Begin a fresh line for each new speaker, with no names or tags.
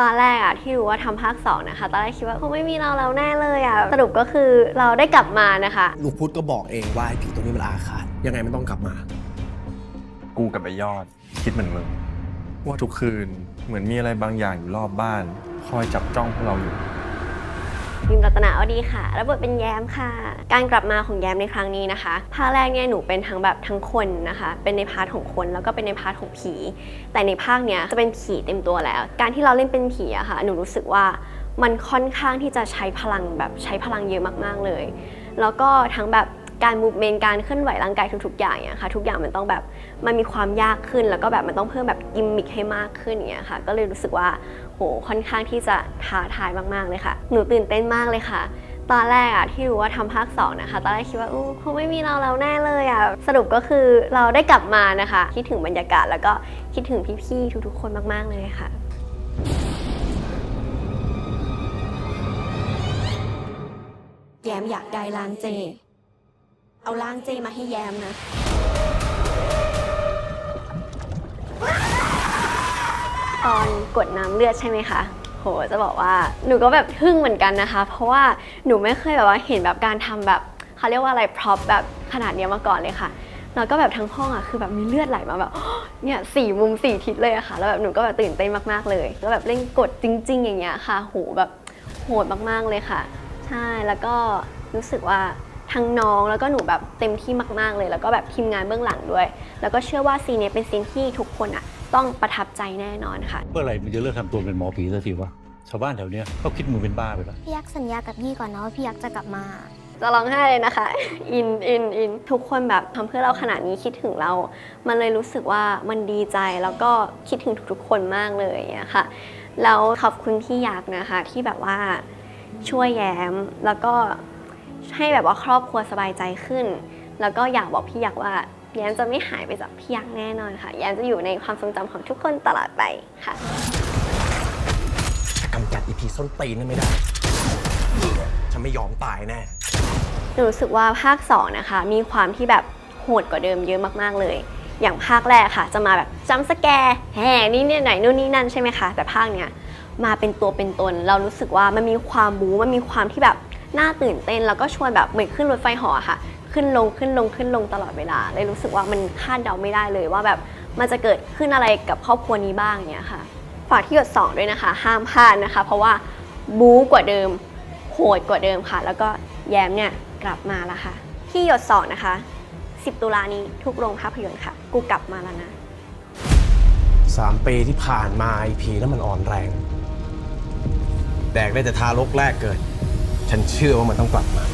ตอนแรกอะที่รู้ว่าทำภาคสองนะคะ ตอนแรกคิดว่าคงไม่มีเราแล้วแน่เลยอะสรุปก็คือเราได้กลับมานะคะ
ลูกพุทธก็บอกเองว่าไอ้ผีตัวนี้มันอาฆาตยังไงมันต้องกลับมา
กูกับไอยอด คิดเหมือนมึง ว่าทุกคืนเหมือนมีอะไรบางอย่างอยู่รอบบ้าน คอยจับจ้องพวกเราอยู่
พิมรัตนาวดีค่ะ รับบทเป็นแย้มค่ะ การกลับมาของแย้มในครั้งนี้นะคะ ภาคแรกเนี่ยหนูเป็นทั้งแบบทั้งคนนะคะ เป็นในพาร์ทของคนแล้วก็เป็นในพาร์ทของผี แต่ในภาคเนี้ยจะเป็นผีเต็มตัวแล้ว การที่เราเล่นเป็นผีอะค่ะ หนูรู้สึกว่ามันค่อนข้างที่จะใช้พลังแบบใช้พลังเยอะมากๆเลย แล้วก็ทั้งแบบ การมูฟเมนการเคลื่อนไหวร่างกายทุกๆอย่างเนี่ยค่ะทุกอย่างมันต้องแบบมันมีความยากขึ้น แล้วก็แบบมันต้องเพิ่มแบบกิมมิคให้มากขึ้นอย่างเงี้ยค่ะ ก็เลยรู้สึกว่าโหค่อนข้างที่จะท้าทายมากๆเลยค่ะ หนูตื่นเต้นมากเลยค่ะ ตอนแรกอะที่รู้ว่าทำภาคสองนะคะตอนแรกคิดว่าอู้คงไม่มีเราแล้วแน่เลยอะสรุปก็คือเราได้กลับมานะคะ คิดถึงบรรยากาศแล้วก็คิดถึงพี่ๆทุกๆ คนมากๆเลยค่ะแยมอยากได้ล้างเจ เอาล้างเจมาให้แยมนะ ตอนกดน้ำเลือดใช่ไหมคะ โหจะบอกว่าหนูก็แบบทึ่งเหมือนกันนะคะ เพราะว่าหนูไม่เคยแบบว่าเห็นแบบการทำแบบเขาเรียกว่าอะไรพร็อพแบบขนาดเนี้ยมาก่อนเลยค่ะแล้วก็แบบทั้งห้องอะคือแบบมีเลือดไหลมาแบบเนี่ยสี่มุมสี่ทิศเลยอะค่ะ แล้วแบบหนูก็แบบตื่นเต้นมากๆเลยแล้วแบบเล่นกดจริง ๆ อย่างเงี้ยค่ะ โหแบบโหดมากๆเลยค่ะ ใช่แล้วก็รู้สึกว่า ทั้งน้องแล้วก็หนูแบบเต็มที่มาก ๆ เลย แล้วก็แบบทีมงานเบื้องหลังด้วย แล้วก็เชื่อว่าซีนเนี้ยเป็นซีนที่ทุกคนอะต้องประทับใจแน่นอนค่ะ
เมื่อไหร่มึงจะเลิกทำตัวเป็นหมอผีสักทีวะชาวบ้านแถวเนี้ยเขาคิดมึงเป็นบ้าไปแล้ว
พี่ยักษ์สัญญากับยี่ก่อนนะว่าพี่ยักษ์จะกลับมา
จะร้องไห้เลยนะคะ อินอินอินทุกคนแบบทำเพื่อเราขนาดนี้คิดถึงเรา มันเลยรู้สึกว่ามันดีใจแล้วก็คิดถึงทุกๆคนมากเลยอะค่ะ แล้วขอบคุณพี่ยักษ์นะคะที่แบบว่าช่วยแย้มแล้วก็ ให้แบบว่าครอบครัวสบายใจขึ้น แล้วก็อยากบอกพี่ยักษ์ว่าแย้มจะไม่หายไปจากพี่ยักษ์แน่นอนค่ะแย้มจะอยู่ในความทรงจำของทุกคนตลอดไปค่ะ
ถ้ากำจัดอีพีส้นตีนนั่นไม่ได้ ฉันไม่ยอมตายแน่
หนูรู้สึกว่าภาค2นะคะ มีความที่แบบโหดกว่าเดิมเยอะมากๆเลย อย่างภาคแรกค่ะ จะมาแบบจัมป์สแกร์แห่นี่เนี่ยไหนนู่นนี่นั่นใช่ไหมคะ แต่ภาคเนี้ยมาเป็นตัวเป็นตน เรารู้สึกว่ามันมีความบู๊มันมีความที่แบบ น่าตื่นเต้นแล้วก็ชวนแบบเหมือนขึ้นรถไฟหอค่ะ ขึ้นลงขึ้นลงขึ้นลงตลอดเวลาเลยรู้สึกว่ามันคาดเดาไม่ได้เลยว่าแบบมันจะเกิดขึ้นอะไรกับครอบครัวนี้บ้างเนี้ยค่ะ ฝากที่หยดสองด้วยนะคะ ห้ามพลาดนะคะ เพราะว่าบู๊กว่าเดิมโหดกว่าเดิมค่ะ แล้วก็แย้มเนี่ยกลับมาแล้วค่ะ ที่หยดสองนะคะ 10 ตุลานี้ทุกโรงภาพยนตร์ค่ะ กูกลับมาแล้วนะ
สามปีที่ผ่านมาไอพีนั้นมันอ่อนแรง แดกได้แต่ทารกแรกเกิด ฉันเชื่อว่ามันต้องกลับมา